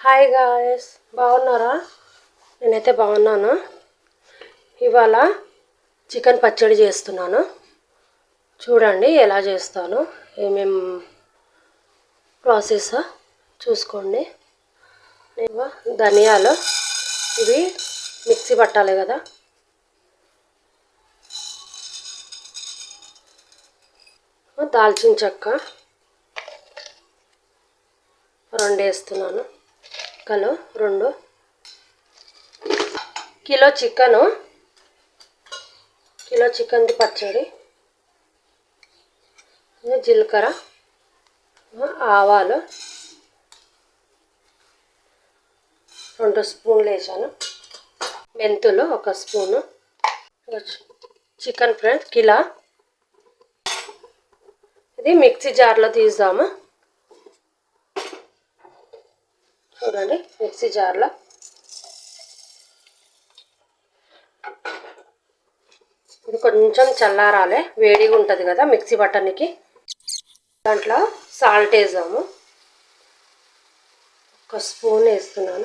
Hi guys బాగున్నారా? నేనైతే బాగున్నాను. ఇవాళ చికెన్ పచ్చడి చేస్తున్నాను. చూడండి ఎలా చేస్తాను ఏమేం ప్రాసెస్ చూసుకోండి. ఇవ్వ ధనియాలు ఇవి మిక్సీ పట్టాలి కదా. దాల్చిన చెక్క రెండు వేస్తున్నాను. చికెను రెండు. కిలో చికెను కిలో చికెన్ది పచ్చడి. జీలకర్ర ఆవాలు. రెండు స్పూన్లు వేసాను. మెంతులు ఒక స్పూను. Chicken friends kilo. ఇది మిక్సీ జార్లో తీద్దాము. చూడండి మిక్సీ జార్లో. ఇది కొంచెం చల్లారాలి. వేడిగా ఉంటుంది కదా మిక్సీ బట్టనికి. దాంట్లో సాల్ట్ వేసాము. ఒక స్పూన్ వేస్తున్నాను.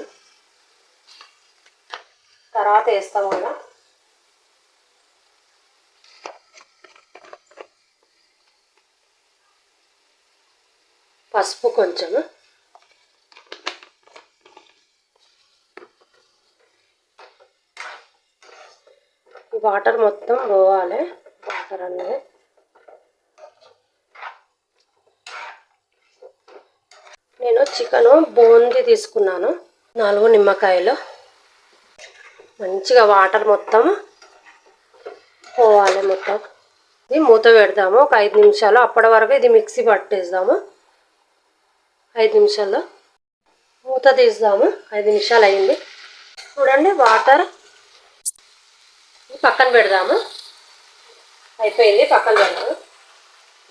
తర్వాత వేస్తాం కదా. పసుపు కొంచెము. వాటర్ మొత్తం పోవాలి. వాటర్ అన్నది నేను చికెను బోంది తీసుకున్నాను. నాలుగు నిమ్మకాయలు. మంచిగా వాటర్ మొత్తం పోవాలి మొత్తం. ఇది మూత పెడదాము. ఒక ఐదు నిమిషాలు. అప్పటి వరకు ఇది మిక్సీ పట్టేద్దాము. ఐదు నిమిషాల్లో. మూత తీద్దాము. ఐదు నిమిషాలు అయింది. చూడండి వాటర్ పక్కన పెడదాము. అయిపోయింది పక్కన పెడదాము.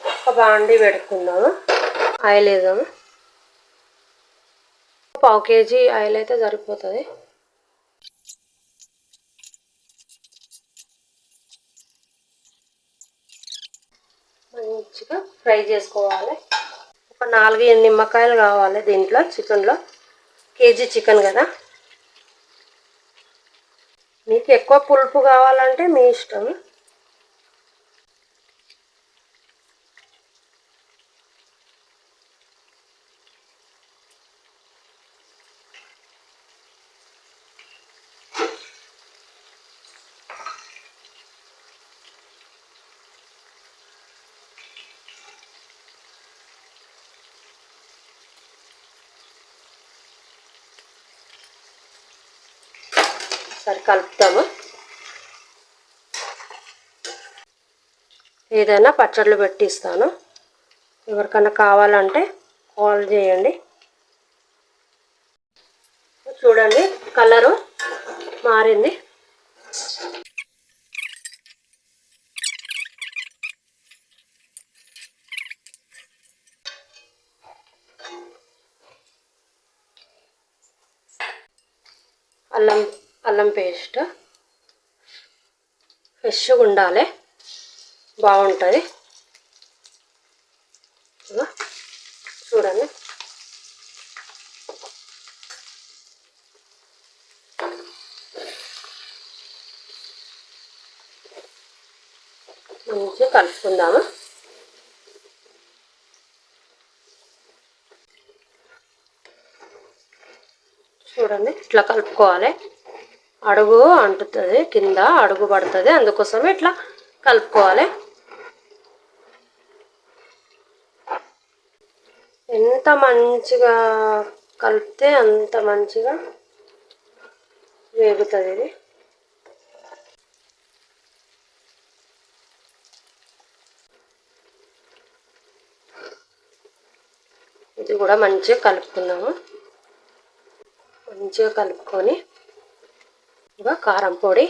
ఒక బాండి పెడుకుందాము. ఆయిల్ వేద్దాము. పావు కేజీ ఆయిల్ అయితే సరిపోతుంది. మంచిగా ఫ్రై చేసుకోవాలి. ఒక నాలుగు నిమ్మకాయలు కావాలి దీంట్లో చికెన్లో. కేజీ చికెన్ కదా. మీకు ఎక్కువ పులుపు కావాలంటే మీ ఇష్టం. సరి కలుపుతాము. ఏదైనా పచ్చళ్ళు పెట్టిస్తాను. ఎవరికైనా కావాలంటే కాల్ చేయండి. చూడండి కలరు మారింది. అల్లం అల్లం పేస్ట్. ఫ్రెష్గా ఉండాలి. బాగుంటుంది. చూడండి. మంచిగా కలుపుకుందాము? చూడండి ఇట్లా కలుపుకోవాలి. అడుగు అంటుతుంది కింద అడుగు పడుతుంది. అందుకోసమే ఇట్లా కలుపుకోవాలి. ఎంత మంచిగా కలిపితే అంత మంచిగా వేగుతుంది ఇది. ఇది కూడా మంచిగా కలుపుకుందాము. మంచిగా కలుపుకొని ఇక కారం పొడి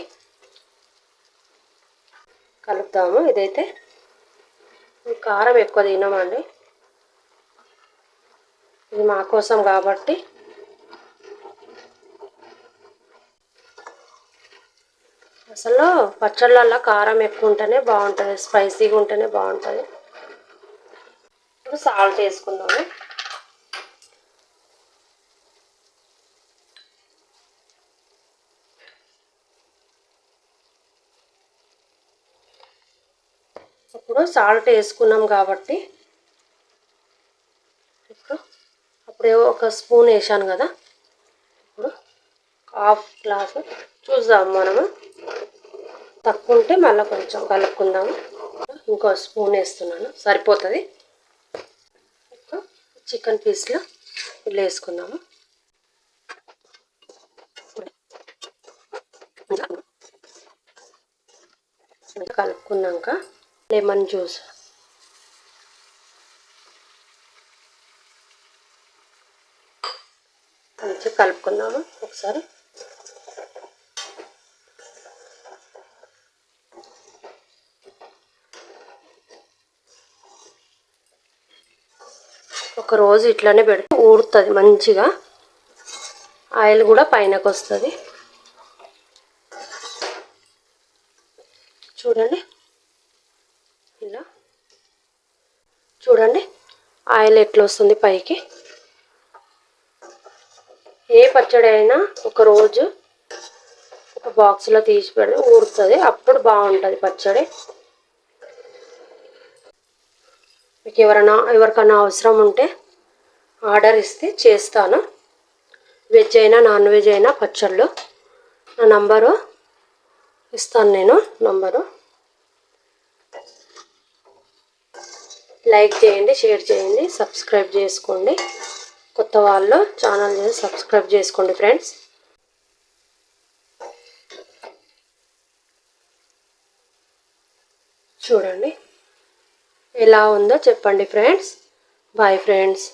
కలుపుతాము. ఇదైతే కారం ఎక్కువ తినమండి. ఇది మా కోసం కాబట్టి అసలు పచ్చళ్ళల్లో కారం ఎక్కువ ఉంటేనే బాగుంటుంది స్పైసీగా ఉంటేనే బాగుంటుంది. ఇప్పుడు సాల్ట్ వేసుకుందాము. ఇప్పుడు సాల్ట్ వేసుకున్నాం కాబట్టి ఇప్పుడు అప్పుడే ఒక స్పూన్ వేసాను కదా. ఇప్పుడు హాఫ్ గ్లాస్ చూద్దాం మనము. తక్కువ ఉంటే మళ్ళీ కొంచెం కలుపుకుందాము. ఇంకో స్పూన్ వేస్తున్నాను. సరిపోతుంది. చికెన్ పీస్లో ఇల్లు వేసుకుందాము. కలుపుకున్నాక లెమన్ జ్యూస్ మంచి కలుపుకుందాము ఒకసారి. ఒక రోజు ఇట్లానే పెడితే ఊరుతుంది మంచిగా. ఆయిల్ కూడా పైనకు వస్తుంది చూడండి. చూడండి. ఆయిల్ ఎట్లా వస్తుంది పైకి. ఏ పచ్చడి అయినా ఒక రోజు ఒక బాక్స్లో తీసి పెడితే ఊరుతుంది. అప్పుడు బాగుంటుంది పచ్చడి. మీకు ఎవరైనా ఎవరికైనా అవసరం ఉంటే ఆర్డర్ ఇస్తే చేస్తాను. వెజ్ అయినా నాన్ వెజ్ అయినా పచ్చళ్ళు. నా నంబరు ఇస్తాను నేను నంబరు. లైక్ చేయండి షేర్ చేయండి సబ్స్క్రైబ్ చేసుకోండి. కొత్త వాళ్ళు ఛానల్ చేసి సబ్స్క్రైబ్ చేసుకోండి ఫ్రెండ్స్. చూడండి. ఎలా ఉందో చెప్పండి ఫ్రెండ్స్. Bye friends.